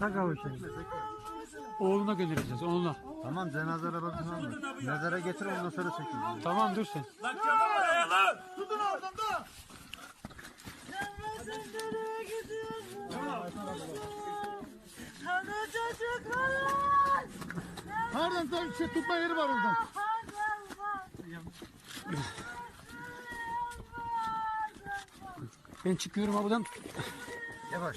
orta kavuşayım. Oğluna göndereceğiz oğluna. Tamam cenaze arabasını alma. Mezara getir ondan sonra çekin. Tamam dur sen. Nereye gidiyorsun? Hani çocuklar? Pardon sen şey tutma yeri var oradan. Ben çıkıyorum abudan tut. Yavaş.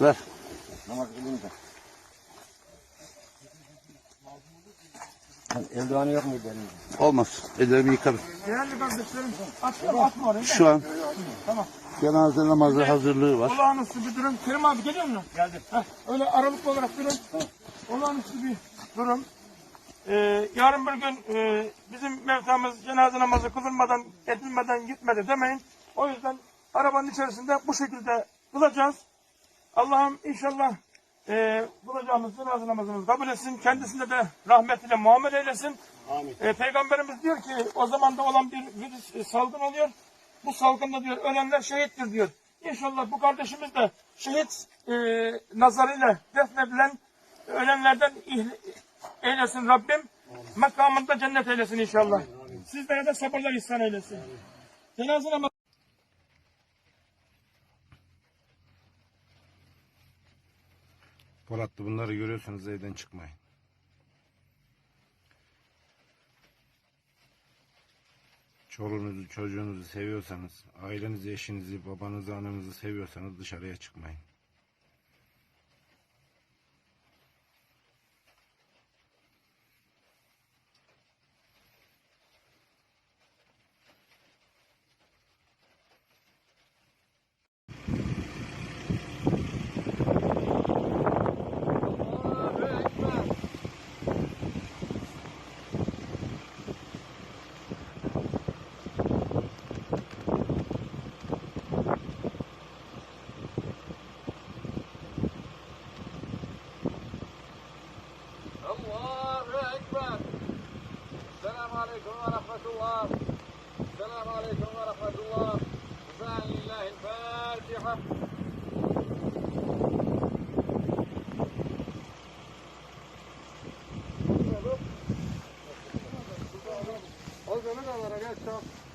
Ver. Eldivanı yok muydu elimde? Olmaz. Ellerimi yıkarım. Değerli kardeşlerim, atma atma oraya. Şu an cenaze namazı hazırlığı var. Olağanüstü bir durum. Kerim abi geliyor mu? Geldi. Heh, öyle aralıklı olarak durun. Olağanüstü bir durum. Ee, yarın bir gün e, bizim mevtamız cenaze namazı kılınmadan, edilmeden gitmedi demeyin. O yüzden arabanın içerisinde bu şekilde kılacağız. Allah'ım inşallah e, kılacağımız cenaze namazımızı kabul etsin. Kendisine de rahmetiyle muamele eylesin. E, Peygamberimiz diyor ki o zaman da olan bir virüs e, salgın oluyor. Bu salgında diyor ölenler şehittir diyor. İnşallah bu kardeşimiz de şehit e, nazarıyla defnedilen ölenlerden eylesin Rabbim. Makamında cennet eylesin inşallah. Sizlere de sabırlar ihsan eylesin. Cenaze namazı Polatlı bunları görüyorsanız evden çıkmayın. Çoluğunuzu, çocuğunuzu seviyorsanız, ailenizi, eşinizi, babanızı, ananızı seviyorsanız dışarıya çıkmayın. عليكم ورحمة الله. السلام عليكم ورحمة الله. وسعى لله الفاتحة. Thank you.